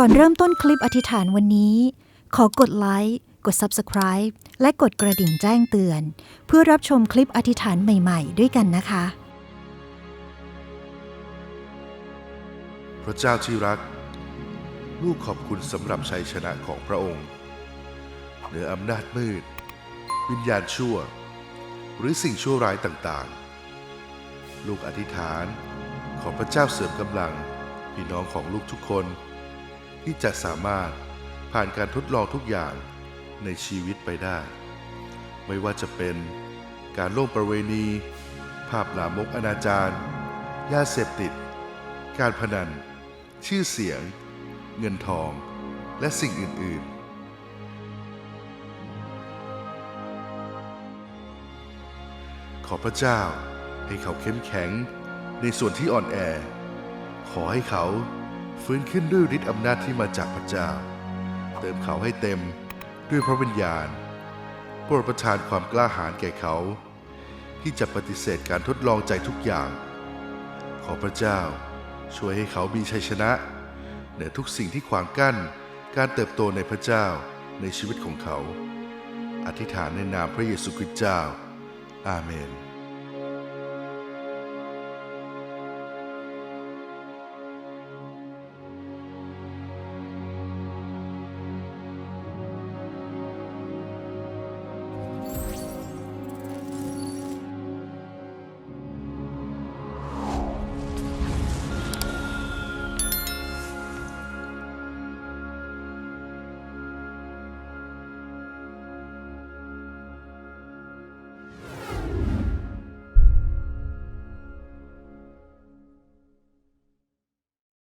ก่อนเริ่มต้นคลิปอธิษฐานวันนี้ ขอกดไลค์กด Subscribe และกดกระดิ่งแจ้งเตือน เพื่อรับชมคลิปอธิษฐานใหม่ๆ ด้วยกันนะคะ พระเจ้าที่รัก ลูกขอบคุณสำหรับชัยชนะของพระองค์ เหนืออำนาจมืด วิญญาณชั่ว หรือสิ่งชั่วร้ายต่างๆ ลูกอธิษฐานขอพระเจ้าเสริมกำลัง พี่น้องของลูกทุกคน ที่จะสามารถผ่านการทดลองทุกอย่างในชีวิตไปได้ ไม่ว่าจะเป็นการล่วงประเวณี ภาพลามกอนาจารยาเสพติด การพนัน ชื่อเสียง เงินทอง และสิ่งอื่น ๆขอพระเจ้าให้เขาเข้มแข็งในส่วนที่อ่อนแอ ขอให้เขา ฟื้นขึ้นด้วยฤทธิ์อำนาจที่มาจากพระเจ้า เติมเขาให้เต็มด้วยพระวิญญาณโปรดประทานความกล้าหาญแก่เขา ที่จะปฏิเสธการทดลองใจทุกอย่าง ขอพระเจ้าช่วยให้เขามีชัยชนะ เหนือทุกสิ่งที่ขวางกั้นการเติบโตในพระเจ้าในชีวิตของเขา อธิษฐานในนามพระเยซูคริสต์เจ้า อาเมน